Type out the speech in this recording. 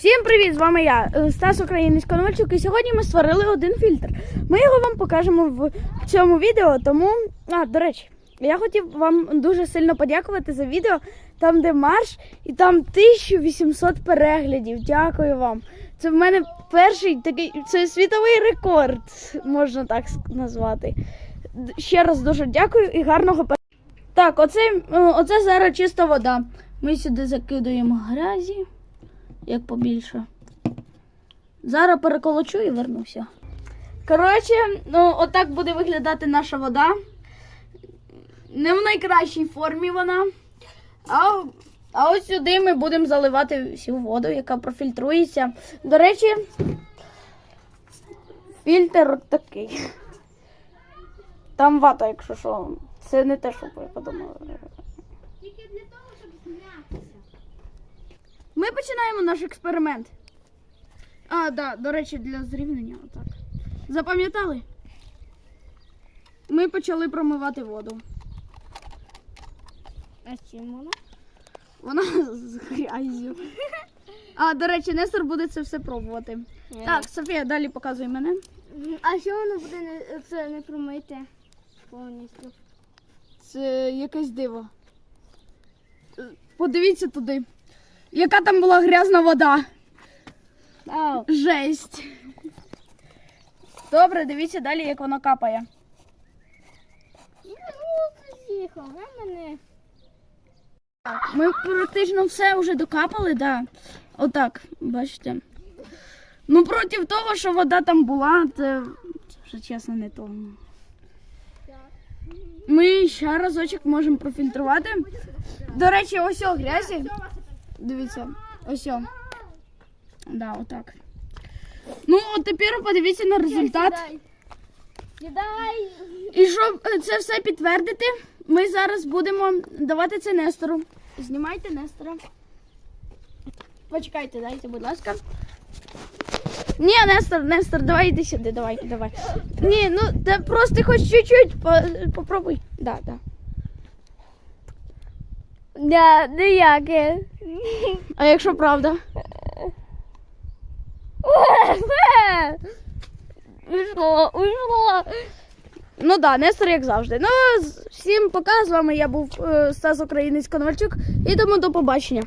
Всім привіт! З вами я, е, Стас Українець Коновальчук, і сьогодні ми створили один фільтр. Ми його вам покажемо в цьому відео. Тому, а, до речі, я хотів вам дуже сильно подякувати за відео, там, де марш, і там 1800 переглядів. Дякую вам. Це в мене перший такий, це світовий рекорд, можна так назвати. Ще раз дуже дякую і гарного пер... Так, оце, е, оце зараз чиста вода. Ми сюди закидуємо грязі як побільше. Зараз переколочу і вернуся. Коротше, ну, отак буде виглядати наша вода. Не в найкращій формі вона. А, а ось сюди ми будемо заливати всю воду, яка профільтрується. До речі, фільтр такий. Там вата, якщо що. Це не те, що ви подумали. Тільки для того, щоб знятися. Ми починаємо наш експеримент. А, да, до речі, для зрівняння отак. Запам'ятали? Ми почали промивати воду. А чим воно? Вона з грязю. А, до речі, Нестор буде це все пробувати. Так, Софія, далі показуй мене. А що воно буде не, це не промите повністю? Це якесь диво. Подивіться туди. Яка там була грязна вода. Ау. Жесть. Добре, дивіться далі, як воно капає. Поїхав, а мене. Ми практично все вже докапали, да. Отак, бачите. Ну, проти того, що вода там була, це, це вже чесно не то. Ми ще разочок можемо профільтрувати. До речі, ось о грязі. Дивіться, ось о. Да, отак. Ну, от тепер подивіться на результат. І щоб е, це все підтвердити, ми зараз будемо давати це Нестору. Знімайте Нестора. Почекайте, дайте, будь ласка. Ні, Нестор, Нестор, давай йди сюди, давай, давай. Ні, ну просто хоч чуть-чуть попробуй. Да, да. Да, ніяке. А якщо правда? Ушло, ушло. Ну да, Нестор, як завжди. Ну, всім пока. З вами я був е, Стас Українець Коновальчук. І тому до побачення.